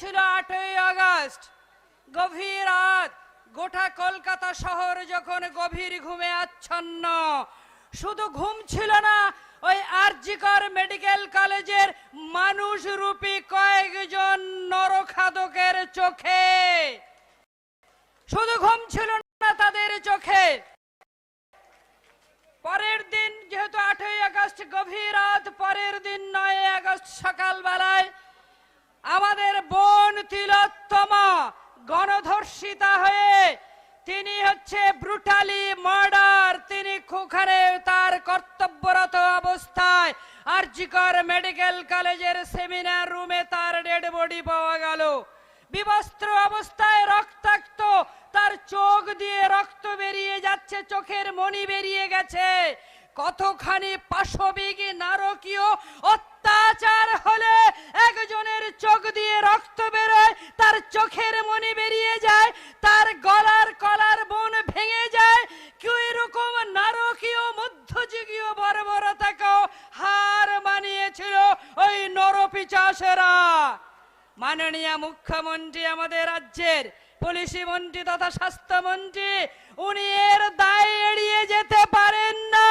ছিল আটই আগস্ট। গভীর রাত, গোটা কলকাতা শহর যখন গভীর ঘুমে আচ্ছন্ন। শুধু ঘুম ছিল না, ওই আরজিকর মেডিকেল কলেজের মানুষ রূপী কয়েকজন নরখাদকের চোখে। শুধু ঘুম ছিল না, তাদের চোখে। পরের দিন, যেহেতু আটই আগস্ট গভীর রাত, পরের দিন নয় আগস্ট সকালবেলায় আমাদের বোন তিলোত্তমা গণধর্ষিতা হয়ে তিনি হচ্ছে ব্রুটালি মার্ডার তিনি ওখানে তার কর্তব্যরত অবস্থায় আরজিকর মেডিকেল কলেজের সেমিনার রুমে তার ডেড বডি পাওয়া গেল। বিবস্ত্র অবস্থায় রক্তাক্ত, তার চোখ দিয়ে রক্ত বেরিয়ে যাচ্ছে, চোখের মণি বেরিয়ে গেছে। কতখানি পাশবিক নারকীয় অত্যাচার হলে একজনের চোখ দিয়ে রক্ত বেরোয়, তার চোখের মণি বেরিয়ে যায়, তার গলার কলার বোন ভেঙে যায় কি এরকম নারকীয় মধ্যযুগীয় বর্বরতাকেও হার মানিয়েছিল ওই নরপিচাসেরা। মাননীয় মুখ্যমন্ত্রী আমাদের রাজ্যের পুলিশি মন্ত্রী তথা স্বাস্থ্যমন্ত্রী, উনি এর দায় এড়িয়ে যেতে পারেন না।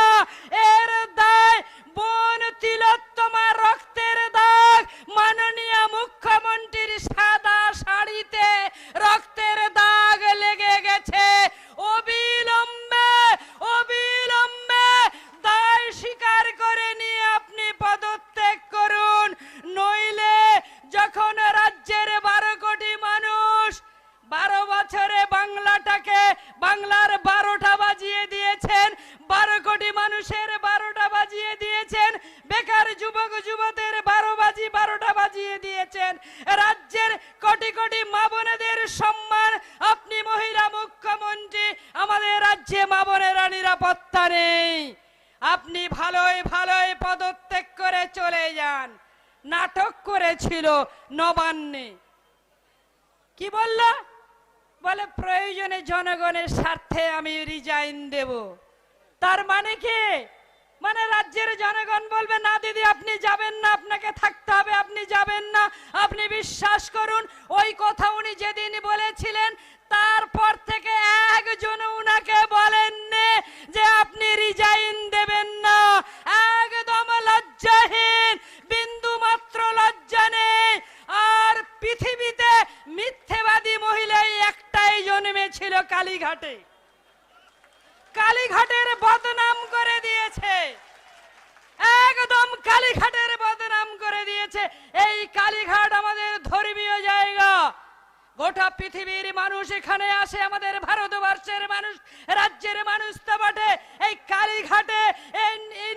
চলে যান। নাটক করেছিল নবান্নে। কি বলল? বলে, প্রয়োজনে জনগণের স্বার্থে আমি রিজাইন দেব। তার মানে কি? মানে রাজ্যের জনগণ বলবে, না দিদি, আপনি যাবেন না, আপনাকে থাকতে হবে, আপনি যাবেন না, আপনি বিশ্বাস করুন। ওই কথা উনি যেদিন বলেছিলেন তারপর থেকে একজন উনাকে বলেননি যে আপনি রিজাইন দেবেন না একদম লজ্জাহীন বিন্দু মাত্র লজ্জা নেই আর পৃথিবীতে মিথ্যেবাদী মহিলা এই একটাই জন্মেছিল কালীঘাটে কালীঘাটের বদনাম করে দিয়েছে একদম কালীঘাটের বদনাম করে দিয়েছে এই কালীঘাট আমাদের ধর্মীয় জায়গা। গোটা পৃথিবীর মানুষ এখানে আসে, আমাদের ভারতবর্ষের মানুষ, রাজ্যের মানুষ তো বটে। এই কালীঘাটে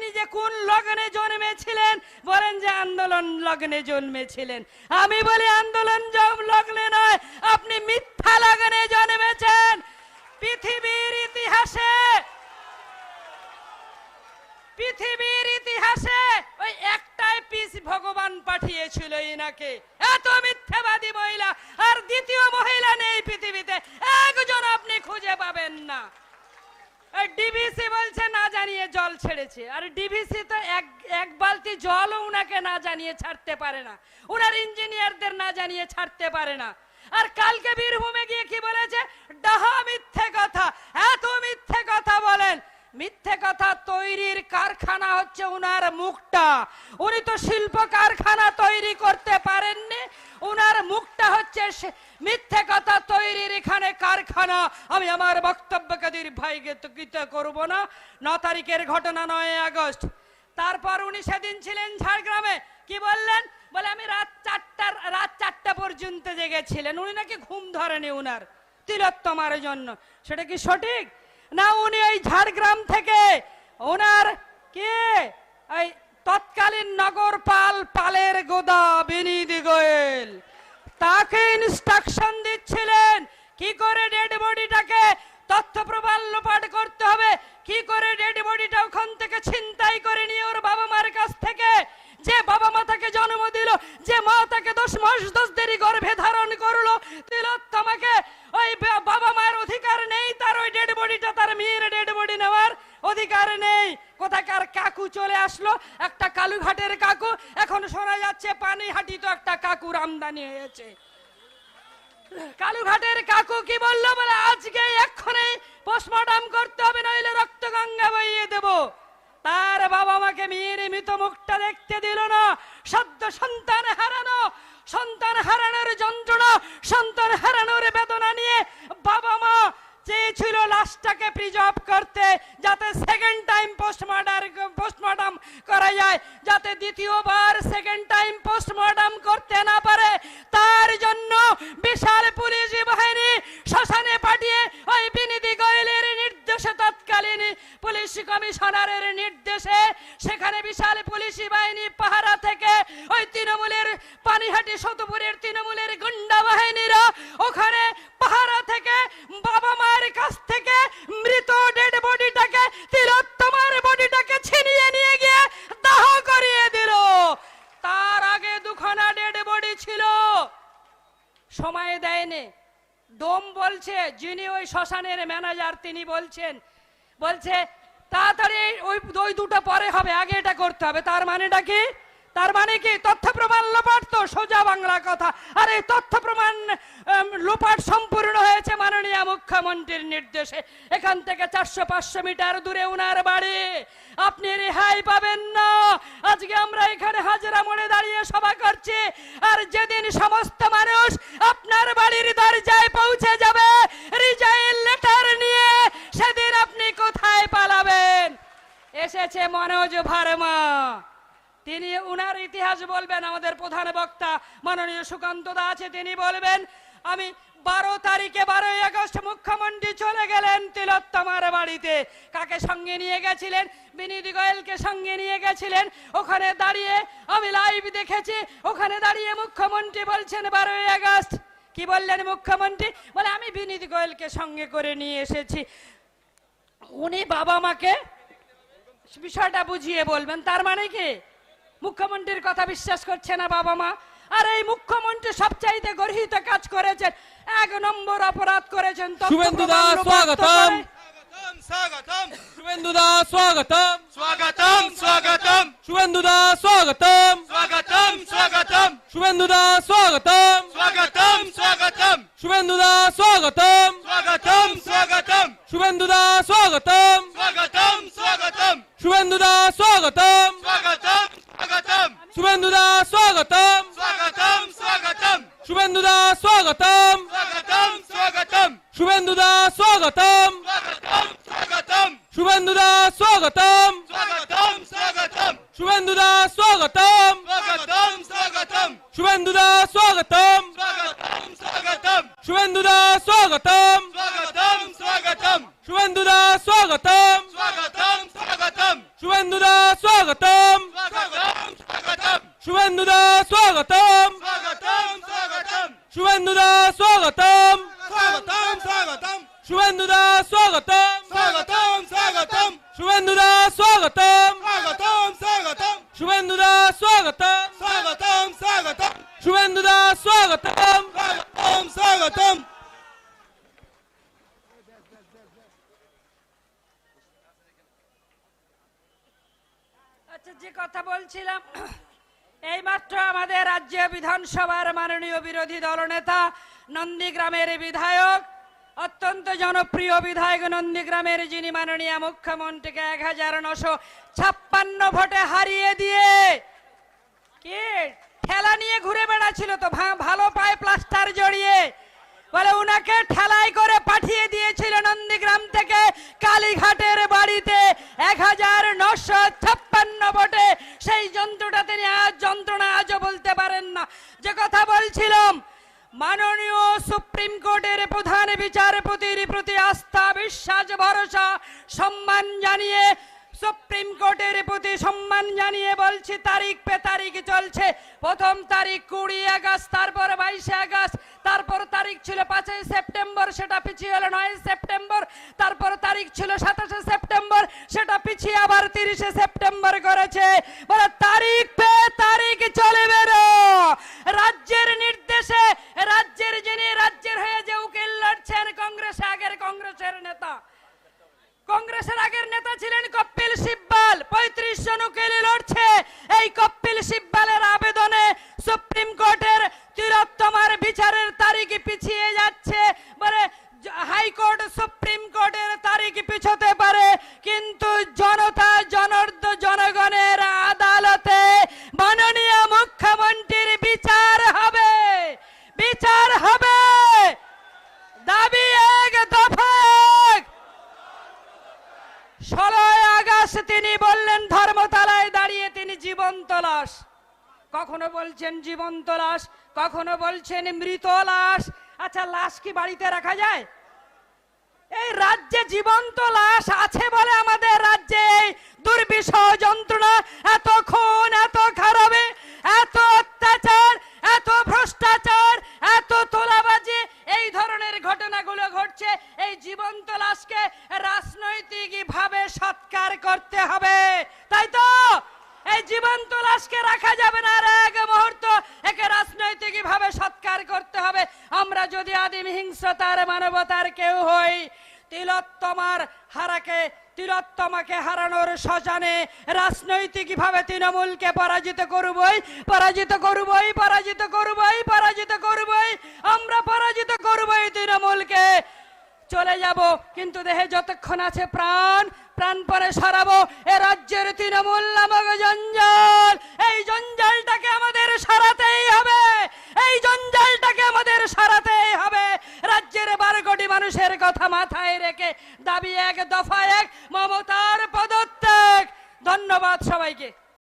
নিজে কোন লগ্নে জন্মেছিলেন, বলেন যে আন্দোলন লগ্নে জন্মেছিলেন। আমি বলি আন্দোলন লগ্নে নয়, আপনি মিথ্যা লগ্নে জন্মেছেন। পৃথিবীর ইতিহাসে, পৃথিবীর ইতিহাসে ওই একটাই পিস ভগবান পাঠিয়েছিল ইনাকে। এত মিথ্যাবাদী মহিলা, আর দ্বিতীয় মহিলা নেই পৃথিবীতে। একজন আপনি খুঁজে পাবেন না। ডিভিসি বলছে, না জানিয়ে জল ছেড়েছে। আর ডিভিসি তো এক এক বালতি জলও উনাকে না জানিয়ে ছাড়তে পারে না। উনার ইঞ্জিনিয়ারদের না জানিয়ে ছাড়তে পারে না। আর কালকে বীরভূমে গিয়ে কি বলেছে? ডাহা মিথ্যে কথা, এত মিথ্যে কথা বলেন। মিথ্যে কথা তৈরির কারখানা হচ্ছে উনার মুখটা। উনি তো শিল্প কারখানা তৈরি করতে পারেননি। উনার মুখটা হচ্ছে মিথ্যে কথা তৈরির এখানে কারখানা। আমি আমার বক্তব্যকে দীর্ঘায়িত কৃত করব না। ন তারিখের ঘটনা নয় আগস্ট। তারপর উনি সেদিন ছিলেন ঝাড়গ্রামে। কি বললেন? বলে, আমি রাত চারটার, রাত চারটা পর্যন্ত জেগেছিলেন। উনি নাকি ঘুম ধরেনি উনার তিলোত্তমার জন্য। সেটা কি সঠিক? না, উনি এই ঝাড়গ্রাম থেকে। ওনার কে? এই তৎকালীন নগরপাল পালের গোদা বিনীত গোয়েল। তাকে ইনস্ট্রাকশন দিচ্ছিলেন, কি করে ডেড বডিটাকে তথ্য প্রবাল লোপাট করতে হবে, কি করে ডেড বডিটা ওখান থেকে ছিনতাই করে নিয়ে ওর বাবা মার কাছ থেকে? যে বাবা মা তাকে জন্ম দিল, যে মা তাকে দশ মাস দশ দেরি গর্ভে ধারণ করল তিলোত্তমাকে ওই বাবা মায়ের ওই তার অধিকার নেই। কোথাকার কাকু চলে আসলো? একটা কালুঘাটের কাকু। এখন শোনা যাচ্ছে পানিহাটি তো একটা কাকুর আমদানি হয়েছে। কালুঘাটের কাকু কি বলল? বলে, আজকে এক্ষুনি পোস্টমর্টম করতে হবে, নইলে রক্ত গঙ্গা বইয়ে দেব। তার বাবা মাকে মেয়ের মৃত মুখটা দেখতে দিল না। সদ্য সন্তান হারানো, সন্তান হারানোর যন্ত্রণা, সন্তান হারানোর বেদনা নিয়ে বাবা মা চেয়েছিল লাশটাকে প্রিজার্ভ করতে, যাতে সেকেন্ড টাইম পোস্টমার্টার পোস্টমর্টম করা যায়, যাতে দ্বিতীয়বার সেকেন্ড টাইম পোস্টমর্টম করতে না যিনি ওই শ্মশানের ম্যানেজার, তিনি বলছেন, বলছে, তাড়াতাড়ি ওই ওই দুটো পরে হবে, আগে এটা করতে হবে। তার মানেটা কি? তার মানে কি? তথ্য প্রমাণ লোপাট তো, সোজা বাংলা কথা। আর এই তথ্য প্রমাণ লোপাট সম্পূর্ণ মুখ্যমন্ত্রীর নির্দেশে এখান থেকে চারশো পাঁচশো মিটার দূরে উনার বাড়ি। আপনি রেহাই পাবেন না। আজকে আমরা এখানে হাজরা মোড়ে দাঁড়িয়ে সভা করছি। আর যেদিন সমস্ত মানুষ আপনার বাড়ির দরজায় পৌঁছে যাবে, রিজাইন লেটার নিয়ে সেদিন আপনি কোথায় পালাবেন? এসেছে মনোজ ভার্মা। তিনি উনার ইতিহাস বলবেন, আমাদের প্রধান বক্তা মাননীয় সুকান্ত দা আছে, তিনি বলবেন, আমি বারো তারিখে বারোই আগস্ট মুখ্যমন্ত্রী চলে গেলেন তিলোত্তমার বাড়িতে। কাকে সঙ্গে নিয়ে গেছিলেন? বিনীতি গোয়েলকে সঙ্গে নিয়ে গেছিলেন। ওখানে দাঁড়িয়ে আমি লাইভ দেখেছি। ওখানে দাঁড়িয়ে মুখ্যমন্ত্রী বলছেন, বারোই আগস্ট। কি বললেন মুখ্যমন্ত্রী? বলে, আমি বিনীতি গোয়েলকে সঙ্গে করে নিয়ে এসেছি। উনি বাবা মাকে বিষয়টা বুঝিয়ে বলবেন। তার মানে কি? মুখ্যমন্ত্রীর কথা বিশ্বাস করছে না বাবা মা? আর এই মুখ্যমন্ত্রী সবচাইতে গর্হিত কাজ করেছেন এক নম্বর অপরাধ করেছেন শুভেন্দু দাস স্বাগতম। স্বাগতম শুভেন্দু দাস স্বাগতম। স্বাগত স্বাগতম। শুভেন্দু দাস স্বাগতম। স্বাগতম স্বাগতম। শুভেন্দু দাস স্বাগতম। স্বাগতম স্বাগতম। শুভেন্দু দাস স্বাগতম। স্বাগতম স্বাগতম। শুভেন্দু দাস স্বাগতম। স্বাগতম স্বাগতম। শুভেন্দু দাস স্বাগতম। স্বাগতম স্বাগতম। শুভেন্দু দাস স্বাগতম। শুভেন্দুদা স্বাগতম স্বাগতম স্বাগতম শুভেন্দুদা স্বাগতম স্বাগতম স্বাগতম শুভেন্দুদা স্বাগতম স্বাগতম স্বাগতম শুভেন্দুদা স্বাগতম স্বাগতম স্বাগতম শুভেন্দুদা স্বাগতম স্বাগতম স্বাগতম শুভেন্দুদা স্বাগতম স্বাগতম স্বাগতম শুভেন্দুদা স্বাগতম স্বাগতম স্বাগতম শুভেন্দুদা স্বাগতম স্বাগতম স্বাগতম শুভেন্দুদা স্বাগতম স্বাগতম ശുവന്നുത സ്വാഗതം സ്വാഗതം സ്വാഗതം ശുവന്നുത സ്വാഗതം സ്വാഗതം സ്വാഗതം ശുവന്നുത സ്വാഗതം സ്വാഗതം സ്വാഗതം ശുവന്നുത സ്വാഗതം സ്വാഗതം സ്വാഗതം ശുവന്നുത സ്വാഗതം സ്വാഗതം സ്വാഗതം আচ্ছা যে কথা বলছিলাম রাজ্য বিধানসভার মাননীয় বিরোধী দলনেতা নন্দীগ্রামের বিধায়ক, অত্যন্ত জনপ্রিয় বিধায়ক নন্দীগ্রামের যিনি মাননীয় মুখ্যমন্ত্রীকে এক হাজার নশো ছাপ্পান্ন ভোটে হারিয়ে দিয়ে কি? ঠেলা নিয়ে ঘুরে বেড়াচ্ছিল তো ভালো পায়ে প্লাস্টার জড়িয়ে। বলে উনাকে ঠেলাই করে পাঠিয়ে দিয়েছিল নন্দীগ্রাম থেকে কালীঘাটের বাড়িতে এক হাজার নশো ছাপ্পান্ন ভোটে। সেই যন্ত্রটা তিনি আজ যন্ত্রণা আজও বলতে পারেন না। যে কথা বলছিলাম, মাননীয় সুপ্রিম কোর্টের প্রধান বিচারপতির প্রতি আস্থা, বিশ্বাস, ভরসা, সম্মান জানিয়ে, সুপ্রিম কোর্টের প্রতি সম্মান জানিয়ে বলছি, তারিখ পে তারিখ চলছে। প্রথম তারিখ কুড়ি আগস্ট, তারপর বাইশে আগস্ট তারপর তারিখ ছিল পাঁচই সেপ্টেম্বর, সেটা পিছিয়ে হলো নয় সেপ্টেম্বর। তারপর তারিখ ছিল সাতাশে সেপ্টেম্বর, সেটা পিছিয়ে আবার তিরিশে সেপ্টেম্বর করেছে। বলে তারিখ পে তারিখ চলবে না রাজ্যের নির্দেশে, রাজ্যের যিনি রাজ্যের হয়ে যে উকিল লড়ছেন, কংগ্রেস আগের কংগ্রেসের নেতা। কংগ্রেসের আগের নেতা ছিলেন কপিল সিব্বাল পঁয়ত্রিশ জন উকিল লড়ছে এই কপিল সিব্বালের আবেদনে সুপ্রিম কোর্টের তিলোত্তমার বিচারের তারিখ পিছিয়ে কখনো বলছেন জীবন্ত লাশ, কখনো বলছেন মৃত লাশ। আচ্ছা লাশ কি বাড়িতে রাখা যায়? এই রাজ্যে জীবন্ত লাশ আছে বলে আমাদের রাজ্যে এই দুর্বিষহ যন্ত্রণা এত খুন এত খারাপে এত অত্যাচার এত ভ্রষ্টাচার এত তোলাবাজি এই ধরনের ঘটনাগুলো ঘটছে এই জীবন্ত লাশকে রাজনৈতিক ভাবে সৎকার করতে হবে তাই তো এই জীবন্ত লাশকে রাখা যাবে না আর এক মুহূর্ত একে রাজনৈতিক ভাবে সৎকার করতে হবে আমরা আদিম হিংস্রতার মানবতার কেউ হই। তিলোত্তমার হারাকে, তিলোত্তমাকে হারানোর শ্মশানে রাজনৈতিক ভাবে তৃণমূলকে পরাজিত করবই পরাজিত করবই পরাজিত করবই পরাজিত করবই। আমরা পরাজিত করবই তৃণমূলকে। চলে যাব, কিন্তু দেহে যতক্ষণ আছে প্রাণ প্রাণ পরে সরাবো। এ রাজ্যের তৃণমূল নামক জঞ্জাল, এই জঞ্জালটাকে আমাদের সরাতেই হবে। এই জঞ্জালটাকে আমাদের সরাতেই হবে বারো কোটি মানুষের কথা মাথায় রেখে দাবি এক, দফা এক, মমতার পদত্যাগ। ধন্যবাদ সবাইকে।